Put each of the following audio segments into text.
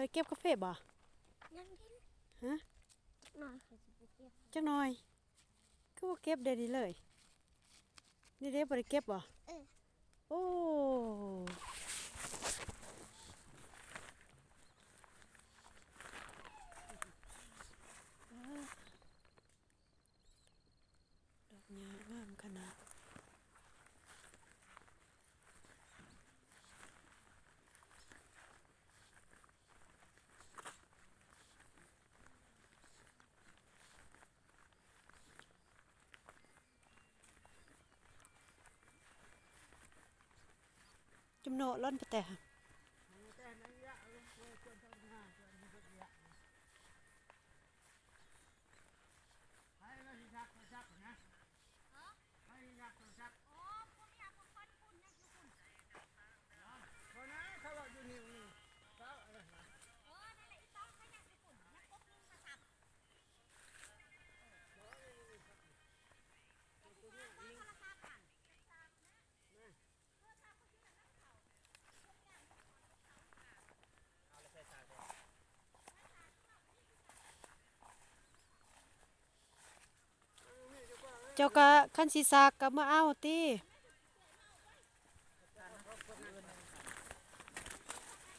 ไปเก็บกาแฟบ่ยังกินฮะนอนเขาสิไปเก็บจักหน่อยคือว่าเก็บได้ดีเลย นี่เด้บ่ได้เก็บบ่เออโอ้ดอกหญ้างามขนาด จุมโนล้นไปแต่ เจ้าก็คันสิสากก็มาเอาติ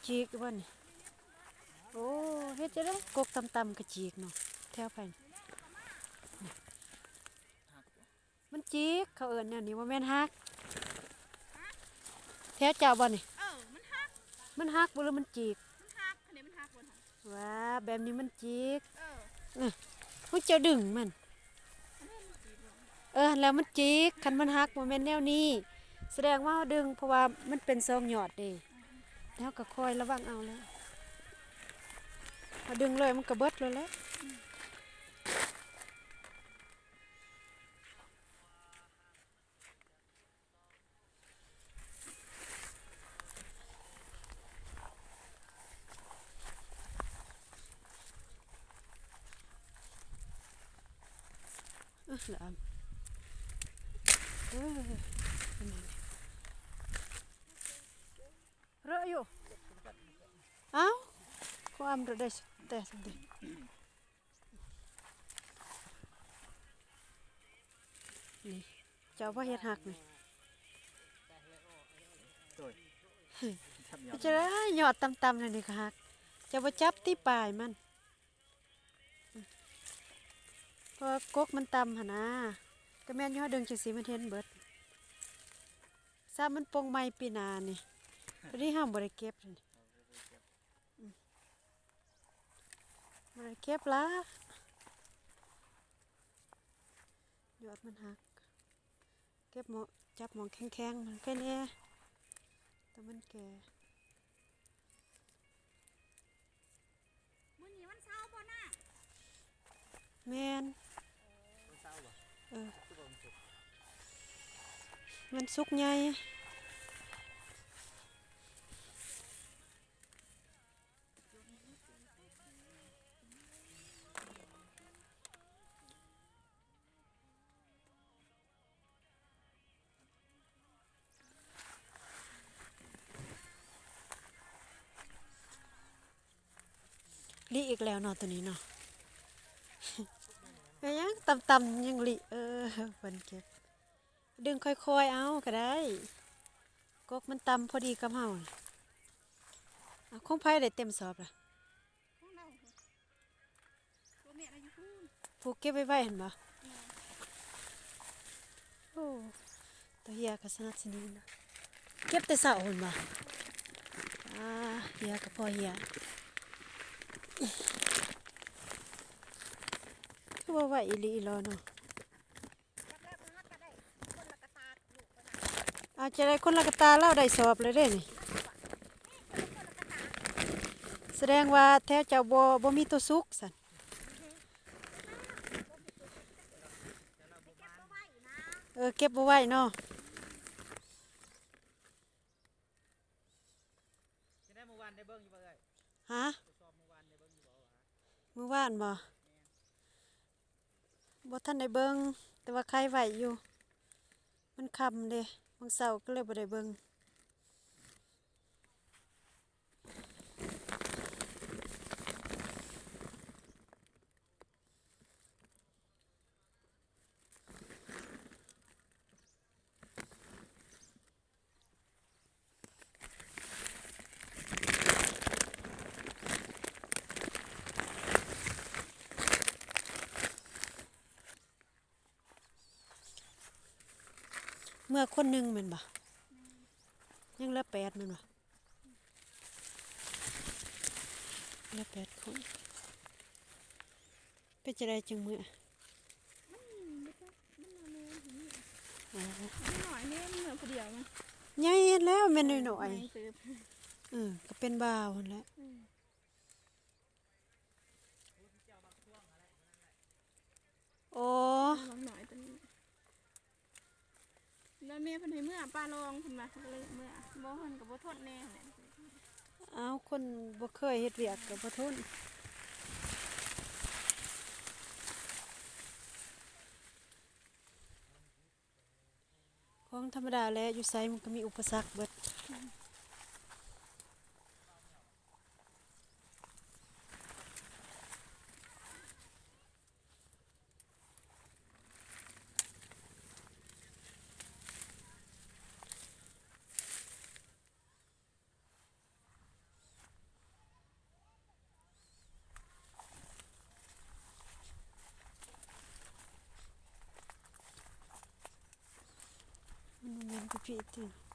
จีกบ่นี่โอ้เฮ็ดจะได้กกตำๆก็จีกเนาะแถวไปนี่มันจีกเขาเอิ้นแนวนี้บ่แม่นฮักแถวเจ้าบ่นี่เออมันหักมันฮักบ่หรือมันจีกมันหักอันนี้มันหักบนหันว้าแบบนี้มันจีกเออพวกเจ้าดึงมัน เออแล้วมันจิกคันมันหักบ่แม่นแนวนี้ แสดงว่าดึงเพราะว่ามันเป็นซองหยอดด้แล้วก็คอยระวังเอาแล้วเอดึงเลยมันก็เบิดเลยแหล้วเออแล้ว เอาเอออันนี้เรอะอยู่เอ้าความระได้แต่สันตินี่เจ้าว่าเฮ็ดหักนี่ทำยอดจะได้หยอดตำๆเลยนี่ก็หักเจะบ่จับที่ปลายมันเพราะว่ากกมันตำหนนะ ก็แม่นอยู่เฮาดึงจังสีมันเห็นเบิดซ้ามันปลงใหม่ปีหน้านี่พอดีห้ามบ่ได้เก็บเลยนี่อืมบ่ได้เก็บละยอดมันหัก เก็บหมอจับหมองแข็งๆมันแค่นี้แต่มันแก่มื้อนี้มันเช้าบ่น่ะแมนเศร้าบ่เออคือบ่ มันสุกมันสุกใหญ่ลีอีกแล้วเนาะตัวนี้เนาะไปยังตำๆยังลีเออเพิ่นเก็บ ดึงค่อยๆ เอาก็ได้ กกมันตำพอดีกับเฮาเอาคงไผ่ได้เต็มสอบล่ะผูกเก็บไว้ไว้เห็นบ่โอ้ตัวเฮียก็สนับสนุนนะเก็บแต่เช้าหุ่นบ่อ่าเฮียก็พอเฮียคือว่าไว้อีหลีอีหลอเนาะ รับแล้วมันหักก็ได้คนละกระตากลูกก็ได้ อา จะได้คนละกตาเล่าได้สอบเลยเด้นี่แสดงว่าแถวเจ้าบ่บ่มีตัวสุกสันเออเก็บบ่ไว้เนาะจะมื่อวานบ่บ่ท่านได้เบิ่งอยู่บ่วะมื้อวานเบิงแต่ว่าใครไหวอยู่ มันคำเด้ บางเศร้าก็เลยบ่ได้เบิ่ง เมื่อคนหนึ่งแม่นบ่ยังเหลือแปดแม่นบ่เหลือแปดคนเป็นจะได้จังมื้อหน่อยนี่เหมือนคนเดียวมั้ยใหญ่แล้วแม่นหน้อยหญ่เติบๆเออก็เป็นบ่าวหั่นแหละโอ้ ลองหน่อยตัวนี้ แล้วแม่เพิ่นให้เมื่อป้าลองเพิ่นมาก็เลยเมื่อบ่เพิ่นก็บ่ทนแน่แหละเอาคนบ่เคยเฮ็ดเวียกก็บ่ทนของธรรมดาแหล้วอยู่ไสมันก็มีอุปสรรคเบิด มันบ่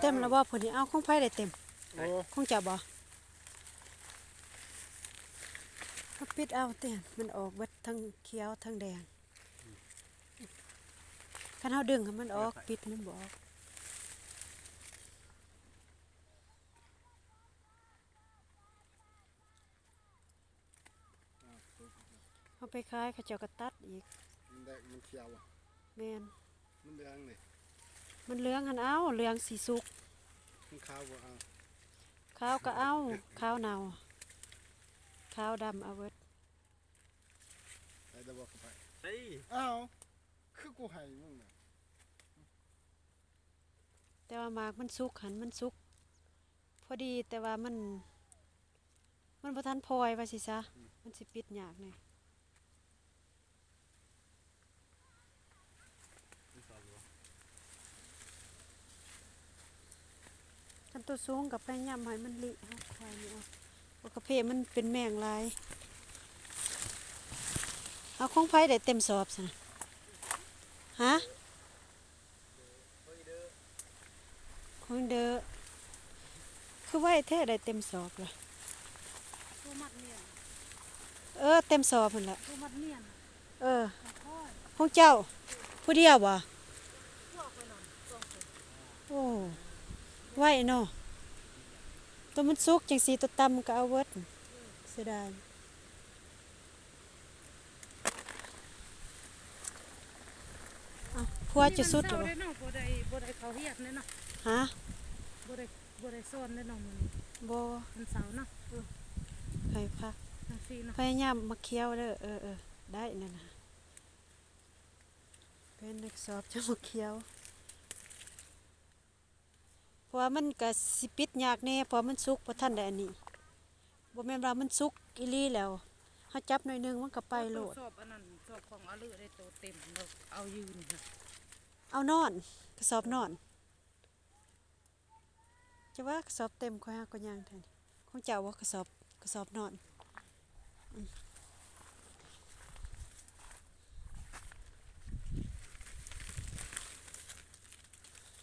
เต็มแล้วบ่พุ่นนี่เอาของไผได้เต็มโอ้ของเจ้าบ่ปิดเอาเต็มมันออกเบิดทั้งเขียวทั้งแดง คันเฮาดึงให้มันออกปิดมันบ่ออกเอาไปขายเขาเจ้าก็ตัดอีก มันแดงมันเขียวอะแม่นมันแดงนี่มันเหลืองหันเอาเหลืองสีสุกมันขาวกว่าเอาขาวก็เอาขาวเนาขาวดำเอาเบิดไอ้ตะบอกเข้าไปเฮ้ยอ้าว คือกูให้มึงน่ะแต่ว่าหมากมันสุกหันมันสุก พอดีแต่ว่ามัน มันบ่ทันพลอยว่าสิซะมันสิปิดยากเลยคันตัวสูงกับไปย่ำให้มันลิเฮาควายนี่เอาบ่กระเพาะมันเป็นแมงลาย เอาของไผได้เต็มสอบซะนะ ฮะของเดอคือไว้แท้ได้เต็มสอบเลยตัวมัดเนียนเออเต็มสอบพุ่นละตัวมัดเนียนเออของเจ้า ผู้เดียวบ่พวกไปนอนสองคนโอ้ไหวเนาะตัวมันสุกจังสีตัวตำก็เอาเวิร์ดเสียดายเอาพั วจะสุดหรอบ่ได้บ่ได้เขาเฮียดเนาะฮะบ่ได้บ่ได้ซ่อนเนาะมื้อนี้บ่มันเสาร์เนาะให้พักพยายามมาเคี้ยวเด้อเออเออได้นั่นนะเป็นนักสอบจะมาเคี้ยวเพราะมันก็สิปิดยากแน่เพราะมันสุกบ่ทันได้อันนี้บ่แม่นว่ามันสุกอีลี่แล้วเฮาจับหน่อยนึงมันก็ไปโลดสอบอันนั้นสอบของอลือได้โตเต็มเอายืนค่ะ เอานอนกระสอบนอน จะว่ากระสอบเต็มค่อยหาก็ย่างแทนของเจ้าว่ากระสอบกระสอบนอน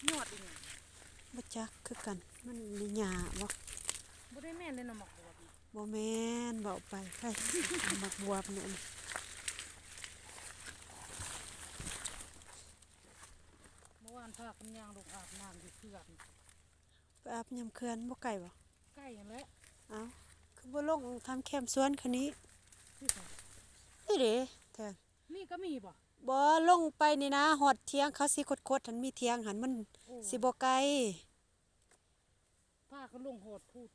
ยอดอีหยังบ่จักคือกัน มันมีหญ้าบ่บ่ได้แม่นเลยเนาะหมอกบวบนี่บ่แม่นเว้าไปใครเอามักบวบเนี่ย เมื่อวานพากันย่างลงอาบน้ำอยู่เขื่อนไปอาบยามเขื่อนบ่ไกลบ่ใกล้กันแล้ว เอ้าคือบ่ลงทำแคมป์สวนคันนี้ที่ไหนนี่เด้แท้นี่ก็มีบ่บ่ลงไปนี่นะฮอดเที่ยงเขาสิคดๆหันมีเที่ยงหันมันโอ้สิบ่ไกลพากันลงโหดพูด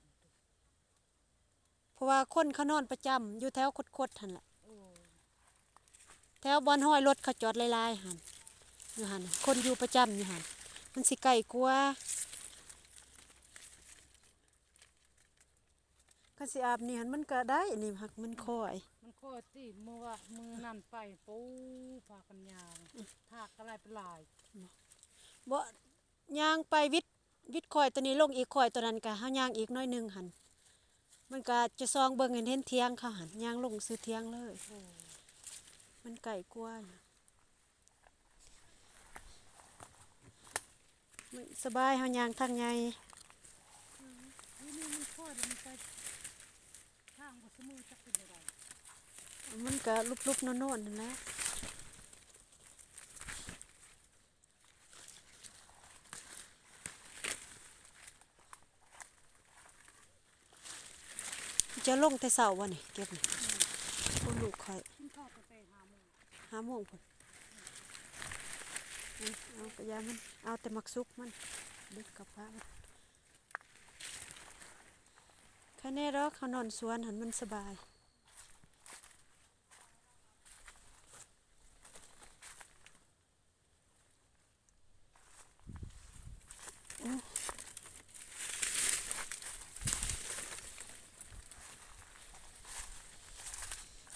เพราะว่าคนเขานอนประจำอยู่แถวคดๆหั่นล่ะ โอ้แถวบอนห้อยรถเขาจอดหลายๆหั่นอยู่หั่นน่ะคนอยู่ประจำอยู่หั่น มันสิไกลกว่าก็สิอาบนี่หั่นมันก็ได้นี่หักมันคอย มันค่อยติเมื่อว่ามือนั่นไปปูพากันย่างทากก็ลายเป็นลายบ่ย่างไปวิทย์วิทย์คอยตัวนี้ลงอีกคอยตัวนั้นก็เฮาย่างอีกหน้อยหนึงหั่นมันก็จะซองเบิ่งเห็นเห็นเทียงเขาหั่นย่างลงซื้อเทียงเลยโอ้มันไก่กว่าอยู่มัน สบายเฮายางทางใหญ่นี่มันค่อเดี๋ยวมันไปทางบสมือจักเป็นไดมันก็ลุบๆโน่นๆนั่นแหละจะลงแต่เช้าบ่นี่เก็บนี่โอ้ลูกข่อยห้าโมงห้าโมงพุ่น เอากระยามัน เอาแต่มักซุกมันดึกกับพระมันแค่นี้รอกเขานอนสวนหันมันสบาย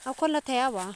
เอาคนละแถววะ